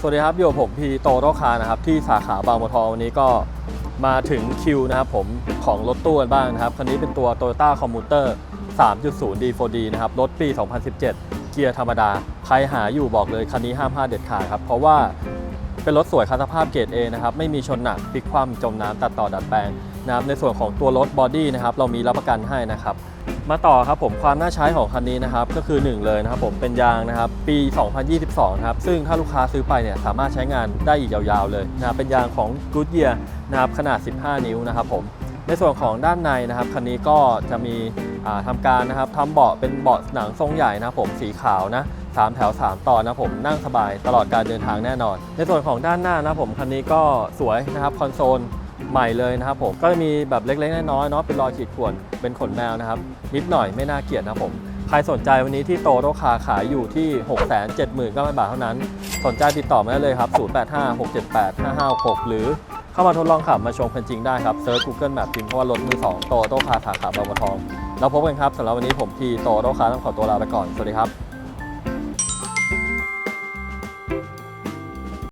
สวัสดีครับ อยู่ผมพีโตโรคานะครับ ที่สาขาบางบัวทองวันนี้ก็มาถึงคิวนะครับผมของรถตู้กันบ้างนะครับ คันนี้เป็นตัว Toyota Commuter 3.0 D4D นะครับ รถปี 2017 เกียร์ธรรมดา ใครหาอยู่บอกเลยคันนี้ห้ามพลาดเด็ดขาดครับ เพราะว่าเป็นรถสวยคุณภาพเกรด A นะครับ ไม่มีชนหนักพลิกคว่ำจมน้ำตัดต่อดัดแปลงนะครับในส่วนของตัวรถบอดี้นะครับเรามีรับประกันให้นะครับ มาต่อครับผมความน่าใช้ของคันนี้นะครับก็คือ 1 เลยนะครับผมเป็นยางนะครับปี 2022นะครับซึ่งถ้าลูกค้าซื้อไปเนี่ยสามารถใช้งานได้อีกยาวๆเลยนะเป็นยางของ Goodyear นะครับขนาด 15 นิ้วนะครับผมในส่วนของด้านในนะครับคันนี้ก็จะมีอ่าทำการนะครับทำเบาะเป็นเบาะหนังทรงใหญ่นะครับผมสีขาวนะสามแถว 3 ตอนนะครับผมนั่งสบายตลอดการเดินทางแน่นอน ในส่วนของด้านหน้านะครับผมคันนี้ก็สวยนะครับคอนโซล ใหม่เลยนะครับผม ก็จะมีแบบเล็กๆน้อยๆเนาะเป็นรอยขีดข่วนเป็นขนแมวนะครับ นิดหน่อยไม่น่าเกลียดนะครับผมใครสนใจวันนี้ที่โตโรคาขายอยู่ที่ 6 7 9 0 0 0 บาทเท่านั้น สนใจติดต่อมาได้เลยครับ 0856785566 หรือเข้ามาทดลองขับมาชมกันจริงได้ครับเซิร์ช Google Map พิมพ์เพราะว่ารถมือ 2 โตโรคาสาขาบางบัวทอง แล้วพบกันครับสำหรับวันนี้ผมพีโตโรคาต้องขอตัวลาไปก่อน สวัสดีครับ